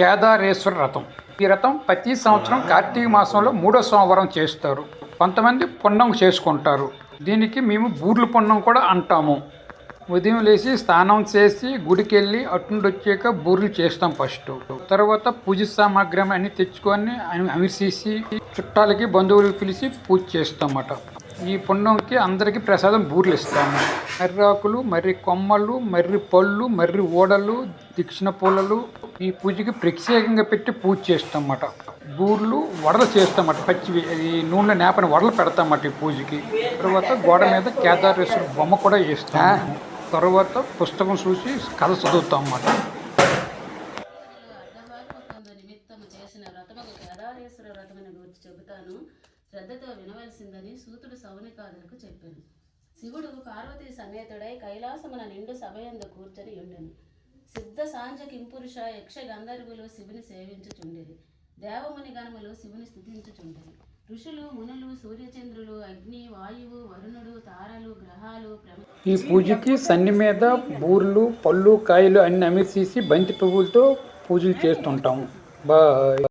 కేదారేశ్వర రథం. ఈ రథం ప్రతి సంవత్సరం కార్తీక మాసంలో మూడో సోమవారం చేస్తారు. కొంతమంది పున్నం చేసుకుంటారు. దీనికి మేము బూర్లు పున్నం కూడా అంటాము. ఉదయం లేచి స్నానం చేసి గుడికి వెళ్ళి అటుండి వచ్చాక బూర్లు చేస్తాం ఫస్ట్. తర్వాత పూజ సామాగ్రి అన్ని తెచ్చుకొని అవి అవిసేసి చుట్టాలకి బంధువులకి పిలిచి పూజ చేస్తాం అన్నమాట ఈ పుణ్యంకి అందరికీ ప్రసాదం బూర్లు ఇస్తాము. మర్రాకులు మర్రి కొమ్మలు మర్రి పళ్ళు మర్రి ఓడలు దక్షిణ పూలలు ఈ పూజకి ప్రత్యేకంగా పెట్టి పూజ చేస్తామట. బూర్లు వడలు చేస్తామట పచ్చివి ఈ నూనె నేపని వడలు పెడతామట ఈ పూజకి. తర్వాత గోడ మీద కేదారేశ్వర బొమ్మ కూడా వేస్తాం తర్వాత పుస్తకం చూసి కథ చదువుతాం అన్నమాట చేసిన కేదారేశ్వర గురించి చెబుతాను. శ్రద్ధతో వినవలసిందని సూతుడు సౌనికాదులకు చెప్పాను. శివుడు పార్వతీ సమేతుడై కైలాసమున నిండు సభయందు కూర్చొని ఉండెను సిద్ధ సాంజ కింపురుష యక్ష గంధర్వులు శివుని సేవించుచుండిరి. దేవముని గణములు శివుని స్థుతించుచుండిరి. ఋషులు మునులు సూర్యచంద్రులు అగ్ని వాయువు వరుణుడు తారలు గ్రహాలు ఈ పూజకి సన్ని మీద బూర్లు పళ్ళు కాయలు అన్ని అమిర్చేసి బంతి పువ్వులతో పూజలు చేస్తుంటాం. బాయ్.